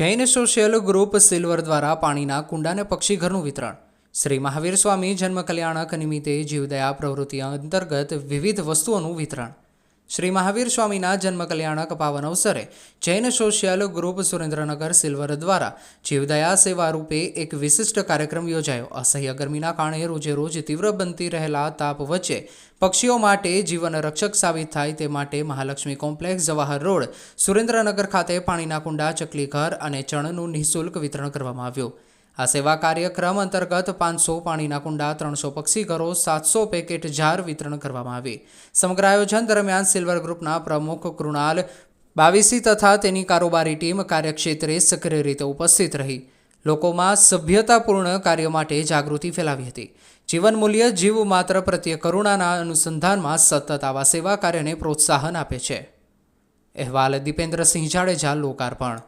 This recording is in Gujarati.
જૈન સોશિયલ ગ્રુપ સિલ્વર દ્વારા પાણીના કુંડાને પક્ષીઘરનું વિતરણ. શ્રી મહાવીર સ્વામી જન્મ કલ્યાણક નિમિત્તે જીવદયા પ્રવૃત્તિ અંતર્ગત વિવિધ વસ્તુઓનું વિતરણ. શ્રી મહાવીર સ્વામીના જન્મકલ્યાણક પાવન અવસરે Jain social group Surendranagar silver દ્વારા જીવદયા સેવા રૂપે એક વિશિષ્ટ કાર્યક્રમ યોજાયો. અસહ્ય ગરમીના કારણે રોજે રોજ તીવ્ર બનતી રહેલા તાપ વચ્ચે પક્ષીઓ માટે જીવન રક્ષક સાબિત થાય તે માટે મહાલક્ષ્મી કોમ્પ્લેક્સ જવાહર રોડ, સુરેન્દ્રનગર ખાતે પાણીના કુંડા ચકલી ઘર અને ચણનું નિઃશુલ્ક વિતરણ કરવામાં આવ્યું. આ સેવા કાર્યક્રમ અંતર્ગત પાંચસો પાણીના કુંડા, ત્રણસો પક્ષી ઘરો સાતસો પેકેટ જાર વિતરણ કરવામાં આવી. સમગ્ર આયોજન દરમિયાન સિલ્વર ગ્રુપના પ્રમુખ કૃણાલ બાવીસી તથા તેની કારોબારી ટીમ કાર્યક્ષેત્રે સક્રિય રીતે ઉપસ્થિત રહી. લોકોમાં સભ્યતાપૂર્ણ કાર્ય માટે જાગૃતિ ફેલાવી હતી. જીવન મૂલ્ય જીવ માત્ર પ્રત્યે કરુણાના અનુસંધાનમાં સતત આવા સેવા કાર્યને પ્રોત્સાહન આપે છે. અહેવાલ દીપેન્દ્રસિંહ જાડેજા, લોકાર્પણ.